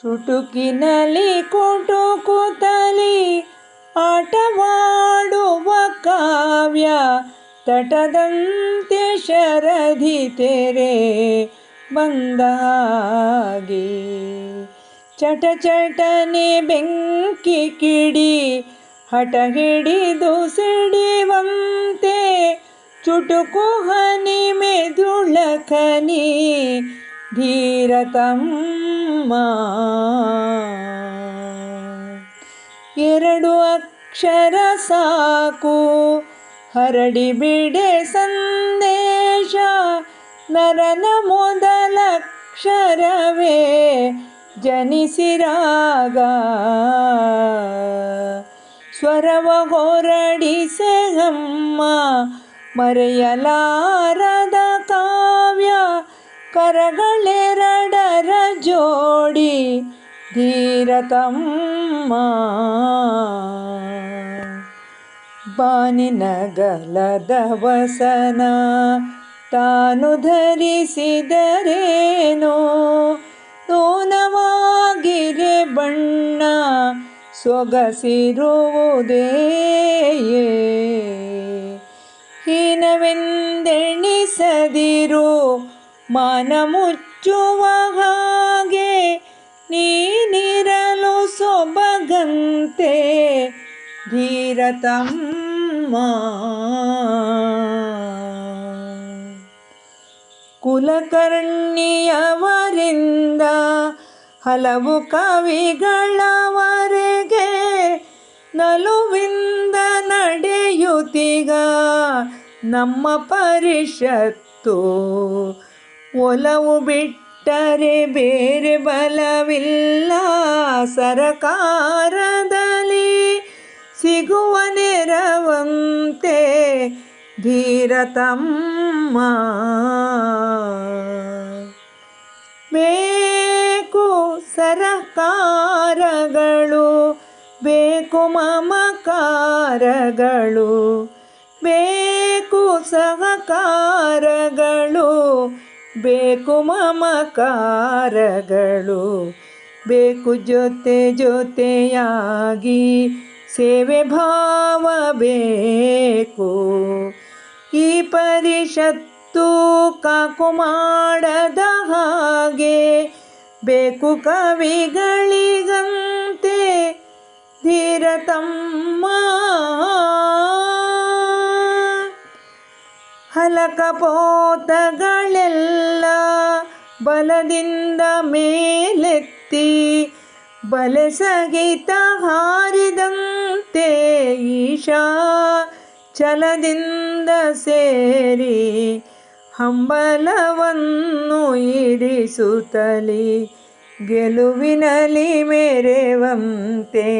ಚುಟುಕಿನಲ್ಲಿ ಕುಟುಕುತಲಿ ಆಟವಾಡುವ ಕಾವ್ಯ ತಟದಂತೆ ಶರದಿ ತೆರೆ ಬಂದಾಗಿ ಚಟ ಚಟನೆ ಬೆಂಕಿ ಕಿಡಿ ಹಠ ಹಿಡಿದು ಸಿಡಿವಂತೆ ಚುಟುಕು ಹನಿ ಧೀರತಮ್ಮ ಎರಡು ಅಕ್ಷರ ಸಾಕು, ಹರಡಿ ಬಿಡೆ ಸಂದೇಶ, ನರನ ಮೊದಲಕ್ಷರವೇ ಜನಿಸಿರಾಗ ಸ್ವರವ ಹೊರಡಿಸೆ ಹಮ್ಮ ಮರೆಯಲಾರದ ಕಾವ್ಯ ಕರಗಳೆರಡರ ಜೋಡಿ ಧೀರತಮ್ಮ. ಬಾನಿನಗಲದ ವಸನ ತಾನು ಧರಿಸಿದರೇನೋ? ನೂನವಾಗಿರೆ ಬಣ್ಣ ಸೊಗಸಿರುವುದೇ ಹೀನವೆಂದೆಣಿಸದಿರು ಮಾನ ಮುಚ್ಚುವ ಹಾಗೆ ನೀನಿರಲು ಸೊಬಗಂತೆ ಧೀರತಮ್ಮ. ಕುಲಕರ್ಣಿಯವರಿಂದ ಹಲವು ಕವಿಗಳವರೆಗೆ ನಲುವಿಂದ ನಡೆಯುತ್ತೀಗ ನಮ್ಮ ಪರಿಷತ್ತು ಒಲವು ಬಿಟ್ಟರೆ ಬೇರೆ ಬಲವಿಲ್ಲ. ಸರಕಾರದಲ್ಲಿ ಸಿಗುವ ನೆರವಂತೆ ಧೀರತಮ್ಮ ಬೇಕು ಸರಕಾರಗಳು ಬೇಕು ಮಮಕಾರಗಳು ಬೇಕು ಸಹಕಾರಗಳು ಬೇಕು ಮಮಕಾರಗಳು, ಬೇಕು ಜೊತೆ ಜೊತೆಯಾಗಿ ಸೇವೆ ಭಾವ ಬೇಕು. ಈ ಪರಿಷತ್ತು ಕಾಕು ಮಾಡದ ಹಾಗೆ ಬೇಕು ಕವಿಗಳಿಗಂತೆ ಧೀರತಮ್ಮ ಹಲಕಪೋತಗಳೆಲ್ಲ ಬಲದಿಂದ ಮೇಲೆತ್ತಿ ಬಲೆಸಗಿತ ಹಾರಿದಂತೆ ಈಶಾ ಛಲದಿಂದ ಸೇರಿ ಹಂಬಲವನ್ನು ಇಡಿಸುತ್ತಲಿ ಗೆಲುವಿನಲ್ಲಿ ಮೇರೆವಂತೆ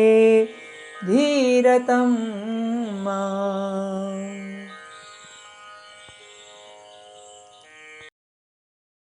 ಧೀರತಮ್ಮ